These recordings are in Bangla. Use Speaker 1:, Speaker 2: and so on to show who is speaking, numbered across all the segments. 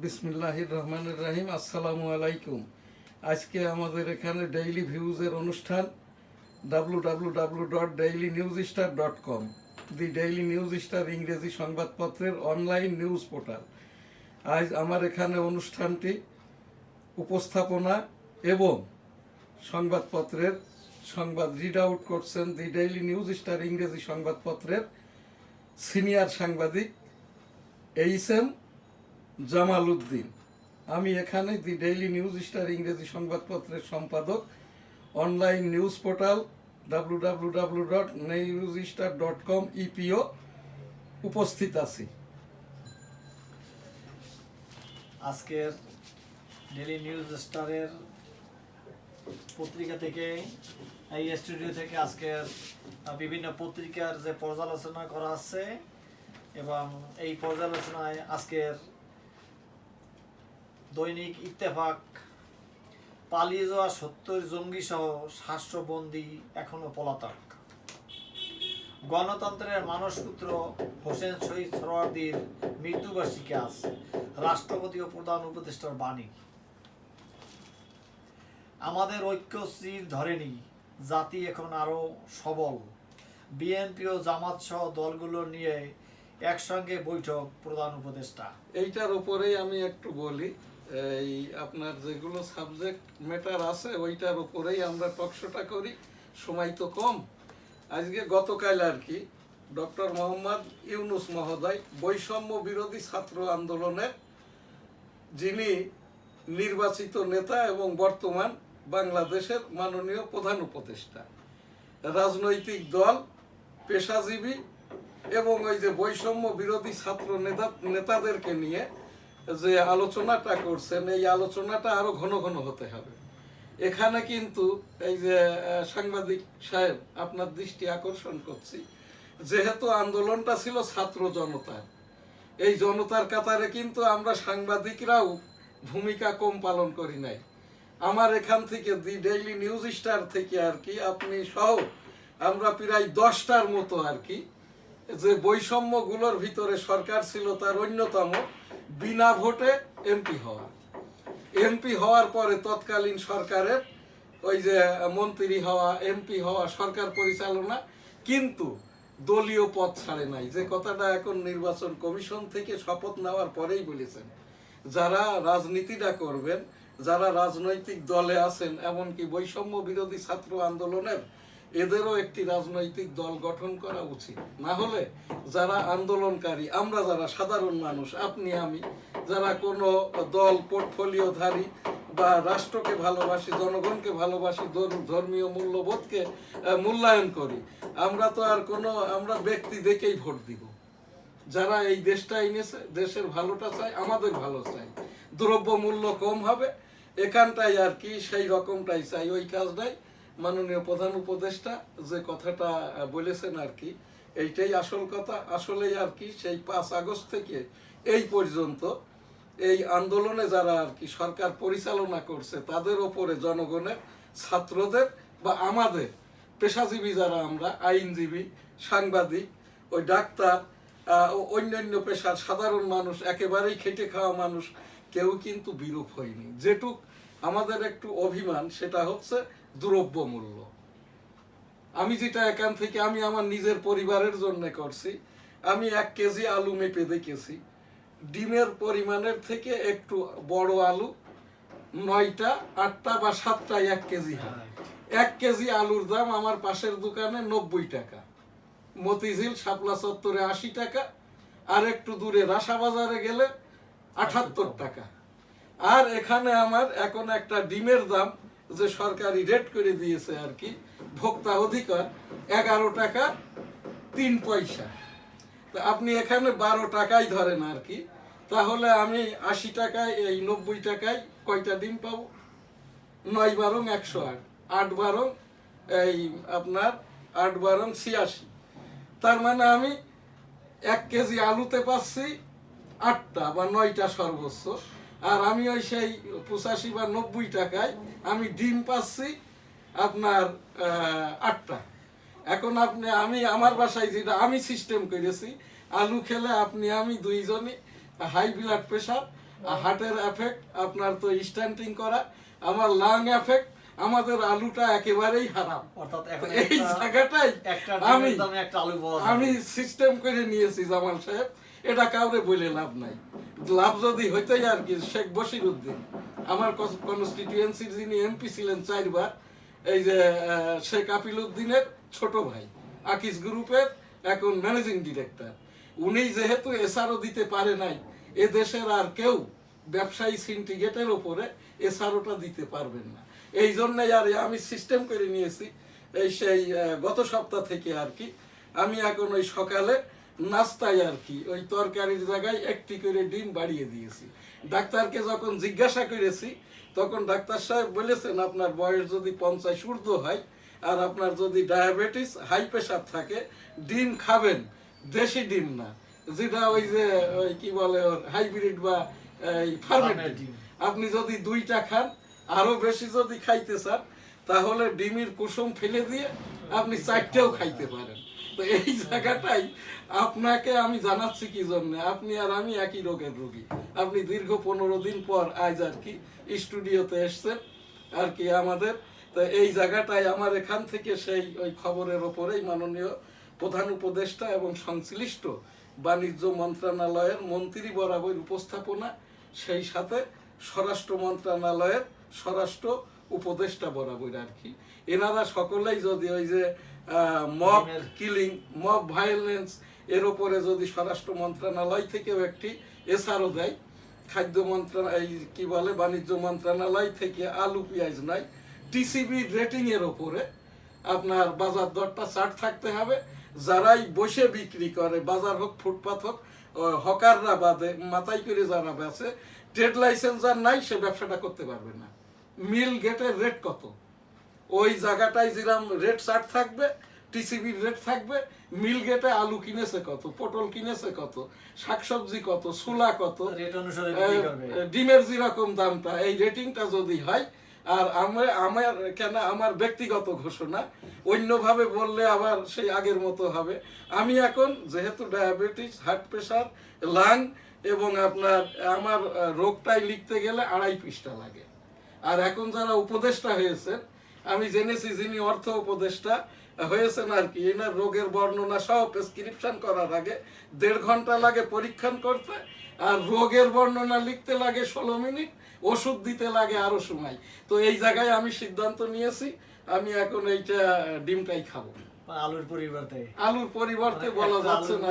Speaker 1: বিসমিল্লাহির রহমানির রাহিম আসসালামু আলাইকুম আজকে আমাদের এখানে ডেইলি ভিউজের অনুষ্ঠান W W dot daily news dot com the daily news star ইংরেজি সংবাদপত্রের অনলাইন নিউজ পোর্টাল আজ আমার এখানে অনুষ্ঠানটি উপস্থাপনা এবং সংবাদপত্রের সংবাদ রিড আউট করছেন দি ডেইলি নিউজ স্টার ইংরেজি সংবাদপত্রের সিনিয়র সাংবাদিক এইচ এম জামাল উদ্দিন আমি এখানে দি ডেইলি নিউজ স্টার ইংরেজি সংবাদপত্রের সম্পাদক। Online news portal W W W dot news star dot com ইপিও উপস্থিত আছি।
Speaker 2: আজকের ডেলি নিউজ স্টারের পত্রিকা থেকে, এই স্টুডিও থেকে আজকের বিভিন্ন পত্রিকার যে পর্যালোচনা করা আছে এবং এই পর্যালোচনায় আজকের দৈনিক ইত্তেফাক, পালিয়ে যাওয়া সত্তর জঙ্গি সহ শাস্ত্রবন্দি এখনও পলাতক। গণতন্ত্রের মানসপুত্র হোসেন শহীদ সরওয়ার্দির মৃত্যুবার্ষিকী আজ রাষ্ট্রপতি ও প্রধান উপদেষ্টার বাণী। আমাদের ঐক্য স্থির ধরেনি, জাতি এখন আরও সবল। বিএনপি ও জামাত সহ দলগুলো নিয়ে একসঙ্গে বৈঠক, প্রধান উপদেষ্টা।
Speaker 1: এইটার উপরেই আমি একটু বলি এই আপনার যেগুলো সাবজেক্ট ম্যাটার আছে, ওইটার উপরেই আমরা টকশোটা করি, সময় তো কম। আজকে গতকাল আর কি ডক্টর মোহাম্মদ ইউনুস মহোদয় বৈষম্য বিরোধী ছাত্র আন্দোলনের যিনি নির্বাচিত নেতা এবং বর্তমান বাংলাদেশের মাননীয় প্রধান উপদেষ্টা, রাজনৈতিক দল, পেশাজীবী এবং ওই যে বৈষম্য বিরোধী ছাত্র নেতা নেতাদেরকে নিয়ে যে আলোচনাটা করছেন, এই আলোচনাটা আরও ঘন ঘন হতে হবে। এখানে কিন্তু এই যে সাংবাদিক সাহেব, আপনার দৃষ্টি আকর্ষণ করছি। যেহেতু আন্দোলনটা ছিল ছাত্র জনতার, এই জনতার কাতারে কিন্তু আমরা সাংবাদিকরাও ভূমিকা কম পালন করি নাই। আমার এখান থেকে দি ডেইলি নিউজ স্টার থেকে আর কি, আপনি সহ আমরা প্রায় দশটার মতো আর কি, যে বৈষম্যগুলোর ভিতরে সরকার ছিল তার অন্যতম বিনা ভোটে এমপি হওয়া। এমপি হওয়ার পরে তৎকালীন সরকারের ওই যে মন্ত্রী হওয়া এমপি হওয়া সরকার পরিচালনা, কিন্তু দলীয় পথ ছাড়ে নাই। যে কথাটা এখন নির্বাচন কমিশন থেকে শপথ নেওয়ার পরেই বলেছেন। যারা রাজনীতিটা করবেন, যারা রাজনৈতিক দলে আছেন, এমনকি বৈষম্য বিরোধী ছাত্র আন্দোলনের এদেরও একটি রাজনৈতিক দল গঠন করা উচিত। না হলে যারা আন্দোলনকারী, আমরা যারা সাধারণ মানুষ, আপনি আমি, যারা কোনো দল পোর্টফোলিওধারী বা রাষ্ট্রকে ভালোবাসি, জনগণকে ভালোবাসি, ধর- ধর্মীয় মূল্যবোধকে মূল্যায়ন করি, আমরা তো আর কোনো, আমরা ব্যক্তি দেখেই ভোট দিব। যারা এই দেশটা এনেছে, দেশের ভালোটা চাই আমাদের ভালো চাই দ্রব্য মূল্য কম হবে এখানটাই আর কি সেই রকমটাই চাই, ওই কাজটাই। মাননীয় প্রধান উপদেষ্টা যে কথাটা বলেছেন আর কি, এইটাই আসল কথা। আসলেই আর কি, সেই পাঁচ আগস্ট থেকে এই পর্যন্ত এই আন্দোলনে যারা আর কি সরকার পরিচালনা করছে, তাদের ওপরে জনগণের, ছাত্রদের বা আমাদের পেশাজীবী যারা আমরা, আইনজীবী, সাংবাদিক, ওই ডাক্তার অন্যান্য পেশার সাধারণ মানুষ, একেবারেই খেটে খাওয়া মানুষ, কেউ কিন্তু বিরূপ হয়নি। যেটুক আমাদের একটু অভিমান, সেটা হচ্ছে দ্রব্য মূল্য আমি যেটা এখান থেকে আমি আমার নিজের পরিবারের জন্য করছি। আমি এক কেজি আলু মেপে দেখেছি। ডিমের পরিমাণের থেকে একটু বড় আলু নয়টা আটটা বা সাতটা এক কেজি হয়। এক কেজি আলুর দাম আমার পাশের দোকানে নব্বই টাকা। মতিঝিল শাপলা চত্বরে আশি টাকা। আর একটু দূরে রাসা বাজারে গেলে আঠাত্তর টাকা। আর এখানে আমার এখন একটা ডিমের দাম যে সরকারি রেট করে দিয়েছে আর কি, ভোক্তা অধিকার, এগারো টাকা, তিন পয়সা। তা আপনি এখানে বারো টাকাই ধরেন আর কি, তাহলে আমি আশি টাকায়, এই নব্বই টাকায় কয়টা ডিম পাবো? নয় বারং একশো আট আট বারং এই আপনার আট বারং ছিয়াশি। তার মানে আমি এক কেজি আলুতে পাচ্ছি আটটা বা নয়টা সর্বোচ্চ। আর আমি ওই সেই পঁচাশি বা নব্বই টাকায় আমি ডিম পাচ্ছি আপনার আটটা। এখন আপনি আমি আমার বাসায় যেটা আমি সিস্টেম করেছি আলু খেলে আপনি আমি দুইজনই হাই ব্লাড প্রেশার হার্টের এফেক্ট আপনার তো স্ট্যান্টিং করা আমার লাং এফেক্ট আমাদের আলুটা একেবারেই হারাম।
Speaker 2: অর্থাৎ
Speaker 1: এই জায়গাটাই আমি আমি সিস্টেম করে নিয়েছি জামাল সাহেব। এটা কাউরে বলে লাভ নাই। লাভ যদি হইতেই আর কি, শেখ বশির উদ্দিন। আমার কনস্টিটিউয়েন্সির যিনি এমপি ছিলেন চারবার, এই যে শেখ আপিল উদ্দিনের ছোট ভাই, আকিস গ্রুপের এখন ম্যানেজিং ডিরেক্টর। উনি যেহেতু এসআরও দিতে পারে নাই এ দেশের আর কেউ ব্যবসায়ী সিন্ডিকেটের ওপরে এসআরওটা দিতে পারবেন না। এই জন্যই আর আমি সিস্টেম করে নিয়েছি, এই সেই গত সপ্তাহ থেকে আর কি। আমি এখন ওই সকালে নাস্তায় আর কি। ওই তরকারির জায়গায় একটি করে ডিম বাড়িয়ে দিয়েছি। ডাক্তারকে যখন জিজ্ঞাসা করেছি তখন ডাক্তার সাহেব বলেছেন আপনার বয়স যদি পঞ্চাশ ঊর্ধ্ব হয় আর আপনার যদি ডায়াবেটিস হাই প্রেশার থাকে ডিম খাবেন দেশি ডিম না। যেটা ওই যে ওই কি বলে হাইব্রিড বা এই ফার্মেন্টেড
Speaker 2: ডিম।
Speaker 1: আপনি যদি দুইটা খান আরও বেশি যদি খাইতে চান তাহলে ডিমের কুসুম ফেলে দিয়ে আপনি চারটেও খাইতে পারেন। তো এই জায়গাটাই। আপনাকে আমি জানাচ্ছি কি জন্য? আপনি আর আমি একই রোগের রোগী। আপনি দীর্ঘ পনেরো দিন পর আজ আর কি স্টুডিওতে এসছেন, আর কি আমাদের। তো এই জায়গাটাই আমার এখান থেকে সেই ওই খবরের ওপরেই মাননীয় প্রধান উপদেষ্টা এবং সংশ্লিষ্ট বাণিজ্য মন্ত্রণালয়ের মন্ত্রী বরাবর উপস্থাপনা, সেই সাথে স্বরাষ্ট্র মন্ত্রণালয়ের স্বরাষ্ট্র উপদেষ্টা বরাবর আর কি। এনারা সকলেই যদি ওই যে মব কিলিং মব ভায়োলেন্স এর উপরে যদি স্বরাষ্ট্র মন্ত্রণালয় থেকেও একটি এসআরও দেয়, খাদ্য মন্ত্রণালয় কি বলে, বাণিজ্য মন্ত্রণালয় থেকে আলু, পেঁয়াজ নাই টিসিবি রেটিং এর ওপরে আপনার বাজার দরটা চার্ট থাকতে হবে। যারাই বসে বিক্রি করে, বাজার হোক, ফুটপাত হোক হকাররা বাদে, মাথায় করে যারা বেছে ট্রেড লাইসেন্স যার নাই, সে ব্যবসাটা করতে পারবে না। মিল গেটের রেট কত? ওই জায়গাটায় যেরকম রেট চার্ট থাকবে টিসিবির রেট থাকবে মিল গেটে আলু কিনেছে কত পটল কিনেছে কত শাকসবজি কত সুলা কত ডিমের যেরকম দামটা এই রেটিংটা যদি হয় আর আমার আমার কেন আমার ব্যক্তিগত ঘোষণা অন্যভাবে বললে আবার সেই আগের মতো হবে। আমি এখন যেহেতু ডায়াবেটিস হার্ট প্রেশার লাং এবং আপনার আমার রোগটাই লিখতে গেলে আড়াই পৃষ্ঠা লাগে। আর এখন যারা উপদেষ্টা হয়েছেন আমি জেনেছি যিনি অর্থ উপদেষ্টা হয়েছেন আর কি। এনার রোগের বর্ণনা সহ প্রেসক্রিপশন করার আগে দেড় ঘণ্টা লাগে পরীক্ষণ করতে আর রোগের বর্ণনা লিখতে লাগে ষোলো মিনিট ওষুধ দিতে লাগে আরও সময়। তো এই জায়গায় আমি সিদ্ধান্ত নিয়েছি আমি এখন এইটা ডিমটাই খাব।
Speaker 2: আলুর পরিবর্তে?
Speaker 1: আলুর পরিবর্তে
Speaker 2: মানে
Speaker 1: বলা যাচ্ছে না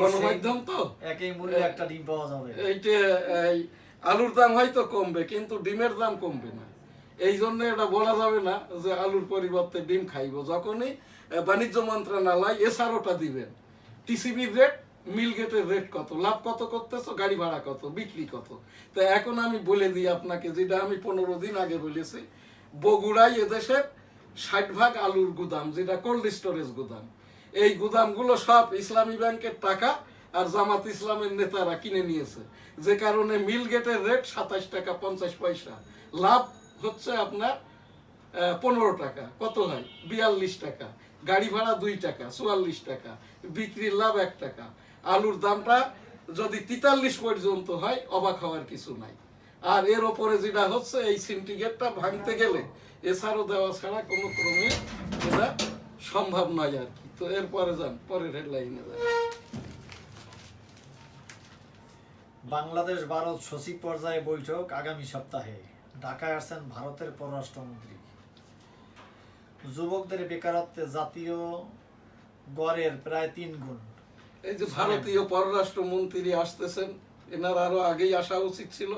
Speaker 1: গণমাধ্যম তো।
Speaker 2: একই মূল্যে একটা ডিম পাওয়া যাবে।
Speaker 1: এইটা এই আলুর দাম হয়তো কমবে কিন্তু ডিমের দাম কমবে না। এই জন্য এটা বলা যাবে না যে আলুর পরিবর্তে ডিম খাইব। যখনই বাণিজ্য মন্ত্রণালয় এসআরওটা দিবেন টিসিবির রেট মিল গেটের রেট কত, লাভ কত করতেছো, গাড়ি ভাড়া কত, বিক্রি কত? তো এখন আমি বলে দিই আপনাকে, যেটা আমি পনেরো দিন আগে বলেছি বগুড়াই এদেশের ষাট ভাগ আলুর গুদাম, যেটা কোল্ড স্টোরেজ গুদাম। এই গুদামগুলো সব ইসলামী ব্যাংকের টাকা আর জামাত ইসলামের নেতারা কিনে নিয়েছে। যে কারণে মিল গেটের রেট সাতাশ টাকা পঞ্চাশ পয়সা। লাভ হচ্ছে আপনার পনেরো টাকা। কত হয়? বিয়াল্লিশ টাকা। গাড়ি ভাড়া দুই টাকা, চুয়াল্লিশ টাকা। বিক্রির লাভ এক টাকা। আলুর দামটা যদি তেতাল্লিশ পর্যন্ত হয়, অবাক হওয়ার কিছু নাই। আর এর ওপরে যেটা হচ্ছে, এই সিন্ডিকেটটা ভাঙতে গেলে এছাড়াও দেওয়া ছাড়া কোনো ক্রমে এটা সম্ভব নয় আর কি। তো এরপরে যান, পরের হেডলাইনে যান।
Speaker 2: বাংলাদেশ ভারত সচিব পর্যায়ে বৈঠক আগামী সপ্তাহে। ঢাকায় আসছেন ভারতের পররাষ্ট্রমন্ত্রী। যুবকদের বেকারত্বে জাতীয় গড়ের প্রায় তিন গুণ।
Speaker 1: এই যে ভারতীয় পররাষ্ট্র মন্ত্রী আসতেছেন, এনার আরও আগেই আসা উচিত ছিল।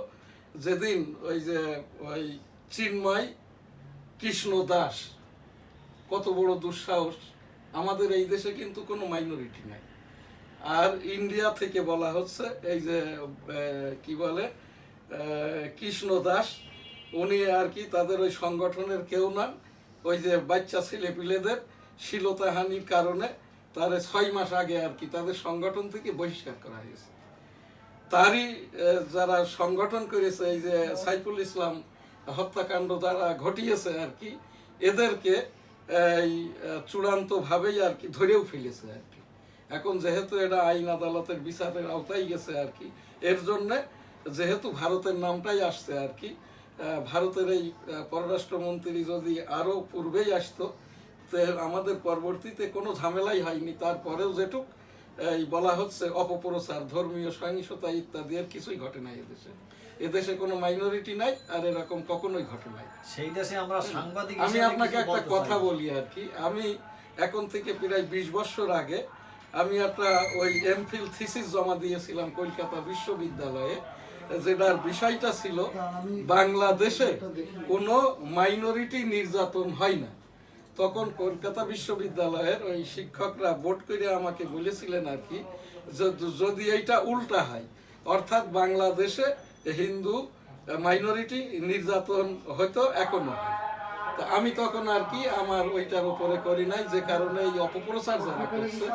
Speaker 1: যেদিন ওই যে ওই চিন্ময় কৃষ্ণ দাস, কত বড় দুঃসাহস। আমাদের এই দেশে কিন্তু কোনো মাইনরিটি নাই। আর ইন্ডিয়া থেকে বলা হচ্ছে, এই যে কি বলে কৃষ্ণ দাস উনি আর কি তাদের ওই সংগঠনের কেউ নন ওই যে বাচ্চা ছেলে পিলেদের শিলতাহানির কারণে তার ছয় মাস আগে আর কি তাদের সংগঠন থেকে বহিষ্কার করা হয়েছে। তারই যারা সংগঠন করেছে, এই যে সাইফুল ইসলাম হত্যাকাণ্ড যারা ঘটিয়েছে আর কি, এদেরকে এই চূড়ান্ত ভাবেই আর কি ধরেও ফেলেছে আর কি। এখন যেহেতু এটা আইন আদালতের বিচারের আওতায় গেছে আর কি, এর জন্যে যেহেতু ভারতের নামটাই আসছে আর কি ভারতের এই পররাষ্ট্রমন্ত্রী যদি আরও পূর্বেই আসতো তো আমাদের পরবর্তীতে কোনো ঝামেলাই হয়নি। তারপরেও যেটুক এই বলা হচ্ছে অপপ্রচার ধর্মীয় সহিংসতা ইত্যাদি এর কিছুই ঘটে নাই এদেশে। এদেশে কোনো মাইনরিটি নাই আর এরকম কখনোই ঘটে নাই।
Speaker 2: সেই দেশে আমরা সাংবাদিক
Speaker 1: আমি আপনাকে একটা কথা বলি আর কি। আমি এখন থেকে প্রায় বিশ বছর আগে আমি একটা ওই এমফিল থিসিস জমা দিয়েছিলাম কলকাতা বিশ্ববিদ্যালয়ে। যেটার বিষয়টা ছিল, বাংলাদেশে কোনো মাইনরিটি নির্যাতন হয় না। তখন কলকাতা বিশ্ববিদ্যালয়ের ওই শিক্ষকরা ভোট করে আমাকে বলেছিলেন আর কি, যদি এইটা উল্টা হয়, অর্থাৎ বাংলাদেশে হিন্দু মাইনরিটি নির্যাতন হয়তো এখনও হয়। আমি তখন আর কি আমার ওইটার উপরে করি নাই যে কারণে এই অপপ্রচার যারা করছে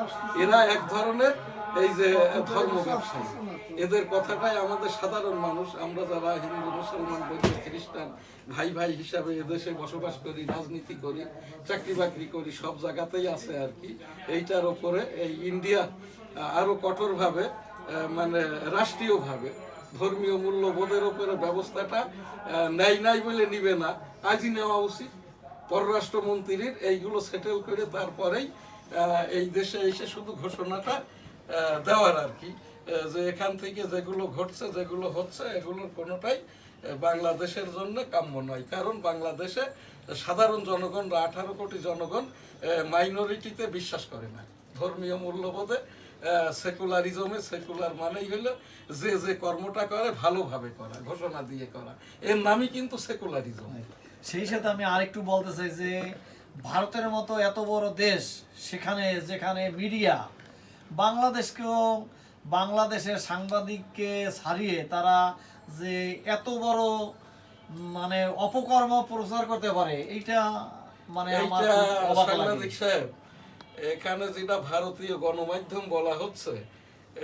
Speaker 1: এরা এক ধরনের এই যে ধর্ম ব্যবসায়ী। এদের কথাটাই আমাদের সাধারণ মানুষ আমরা যারা হিন্দু মুসলমান বৌদ্ধ খ্রিস্টান ভাই ভাই হিসাবে এদেশে বসবাস করি রাজনীতি করি চাকরি বাকরি করি সব জায়গাতেই আছে আর কি। এইটার উপরে এই ইন্ডিয়া আরও কঠোরভাবে মানে রাষ্ট্রীয়ভাবে ধর্মীয় মূল্যবোধের উপরে ব্যবস্থাটা নেয় নাই বলে নিবে না। আজই নেওয়া উচিত। পররাষ্ট্রমন্ত্রীর এইগুলো সেটেল করে তারপরেই এই দেশে এসে শুধু ঘোষণাটা দেওয়ার আর কি। যে এখান থেকে যেগুলো ঘটছে, যেগুলো হচ্ছে, এগুলোর কোনোটাই বাংলাদেশের জন্য কাম্য নয়। কারণ বাংলাদেশে সাধারণ জনগণ বা আঠারো কোটি জনগণ মাইনরিটিতে বিশ্বাস করে না। ধর্মীয় মূল্যবোধে সেকুলারিজমে সেকুলার মানেই হলো যে যে কর্মটা করে ভালোভাবে করা ঘোষণা দিয়ে করা এর নামই কিন্তু সেকুলারিজম
Speaker 2: সেই সাথে আমি আরেকটু বলতে চাই যে ভারতের মতো এত বড় দেশ সেখানে যেখানে মিডিয়া বাংলাদেশকেও বাংলাদেশের সাংবাদিককে ছাড়িয়ে তারা যে এত বড় মানে অপকর্ম প্রচার করতে পারে এইটা মানে আমার।
Speaker 1: সাংবাদিক সাহেব এখানে যেটা ভারতীয় গণমাধ্যম বলা হচ্ছে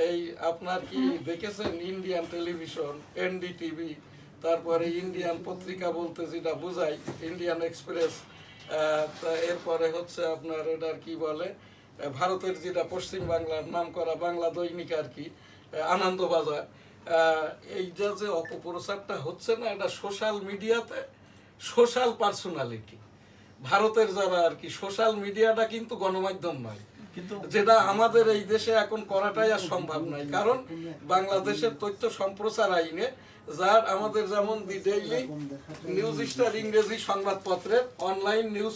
Speaker 1: এই আপনার কি দেখেছেন ইন্ডিয়ান টেলিভিশন এনডিটিভি তারপরে ইন্ডিয়ান পত্রিকা বলতে যেটা বোঝায় ইন্ডিয়ান এক্সপ্রেস এরপরে হচ্ছে আপনার এটার কি বলে ভারতের যেটা পশ্চিম বাংলার নাম করা বাংলা দৈনিক আর কি আনন্দবাজার এইটা যে অপপ্রচারটা হচ্ছে না এটা সোশ্যাল মিডিয়াতে সোশ্যাল পার্সোনালিটি ভারতের যারা আর কি সোশ্যাল মিডিয়াটা কিন্তু গণমাধ্যম নয়। যেটা আমাদের এই দেশে এখন করাটাই আর সম্ভব নয়। কারণ বাংলাদেশের তথ্য সম্প্রচার আইনে যার আমাদের যেমন দি ডেইলি নিউজ স্টার ইংরেজি সংবাদপত্রের অনলাইন নিউজ